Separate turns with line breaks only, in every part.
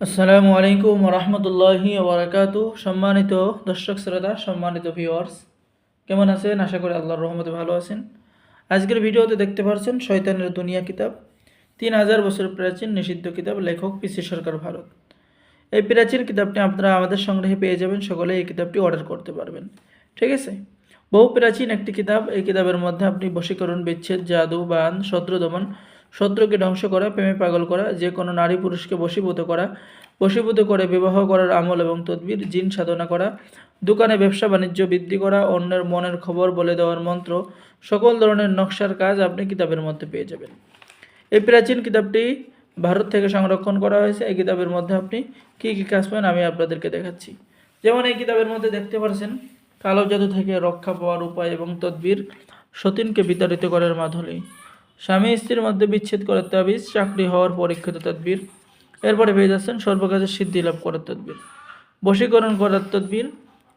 আসসালামু আলাইকুম রহমতুল্লাহি ওবরাকাত সম্মানিত দর্শক, শ্রোতা, সম্মানিত ভিউয়ার্স কেমন আছেন? আশা করি আল্লাহর রহমতে ভালো আছেন। আজকের ভিডিওতে দেখতে পাচ্ছেন শয়তানের দুনিয়া কিতাব, তিন হাজার বছর প্রাচীন নিষিদ্ধ কিতাব, লেখক পিসি সরকার ভারত এই প্রাচীন কিতাবটি আপনারা আমাদের সংগ্রহে পেয়ে যাবেন, সকলে এই কিতাবটি অর্ডার করতে পারবেন। ঠিক আছে? বহু প্রাচীন একটি কিতাব, এই কিতাবের মধ্যে আপনি বশীকরণ, বিচ্ছেদ, জাদু, বান শত্রু দমন শত্রুকে ধ্বংস করা, প্রেমে পাগল করা, যে কোনো নারী পুরুষকে বশীভূত করা, বশীভূত করে বিবাহ করার আমল এবং তদবির, জিন সাধনা করা, দোকানে ব্যবসা বাণিজ্য বৃদ্ধি করা, অন্যের মনের খবর বলে দেওয়ার মন্ত্র, সকল ধরনের নকশার কাজ আপনি কিতাবের মধ্যে পেয়ে যাবেন। এই প্রাচীন কিতাবটি ভারত থেকে সংরক্ষণ করা হয়েছে। এই কিতাবের মধ্যে আপনি কী কী কাজ পান আমি আপনাদেরকে দেখাচ্ছি। যেমন এই কিতাবের মধ্যে দেখতে পারছেন, কালো জাদু থেকে রক্ষা পাওয়ার উপায় এবং তদবির সতীনকে বিতাড়িত করার মাধুরী। স্বামী স্ত্রীর মধ্যে বিচ্ছেদ করার তাবিজ, চাকরি হওয়ার পরীক্ষিত তদবির। এরপরে পেয়ে যাচ্ছেন সর্বকাজে সিদ্ধি লাভ করার তদবির। বশীকরণ করার তদবির,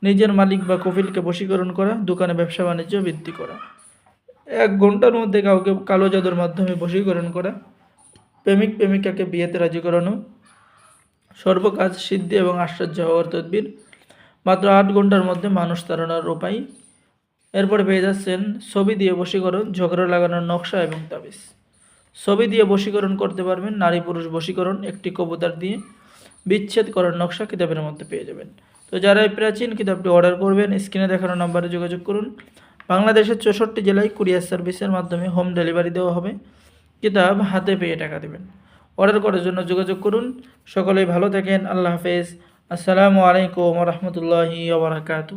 নিজের মালিক বা কফিলকে বশীকরণ করা, দোকানে ব্যবসা বাণিজ্য বৃদ্ধি করা। এক ঘণ্টার মধ্যে কাউকে কালো জাদুর মাধ্যমে বশীকরণ করা, প্রেমিক প্রেমিকাকে বিয়েতে রাজি করানো, সর্বকাজ সিদ্ধি এবং আশ্চর্য হওয়ার তদবির। মাত্র আট ঘণ্টার মধ্যে মানুষ তাড়ানোর উপায় এরপরে পেয়ে যাচ্ছেন ছবি দিয়ে বশীকরণ, ঝগড়া লাগানোর নকশা এবং তাবিজ। ছবি দিয়ে বশীকরণ করতে পারবেন নারী পুরুষ বশীকরণ, একটি কবুতার দিয়ে বিচ্ছেদ করার নকশা কিতাবের মধ্যে পেয়ে যাবেন। তো যারা এই প্রাচীন কিতাবটি অর্ডার করবেন, স্ক্রিনে দেখানো নাম্বারে যোগাযোগ করুন। বাংলাদেশের চৌষট্টি জেলায় কুরিয়ার সার্ভিসের মাধ্যমে হোম ডেলিভারি দেওয়া হবে। কিতাব হাতে পেয়ে টাকা দেবেন। অর্ডার করার জন্য যোগাযোগ করুন। সকলেই ভালো থাকেন। আল্লাহ হাফেজ। আসসালামু আলাইকুম রহমতুল্লাহি ওবরাকাতু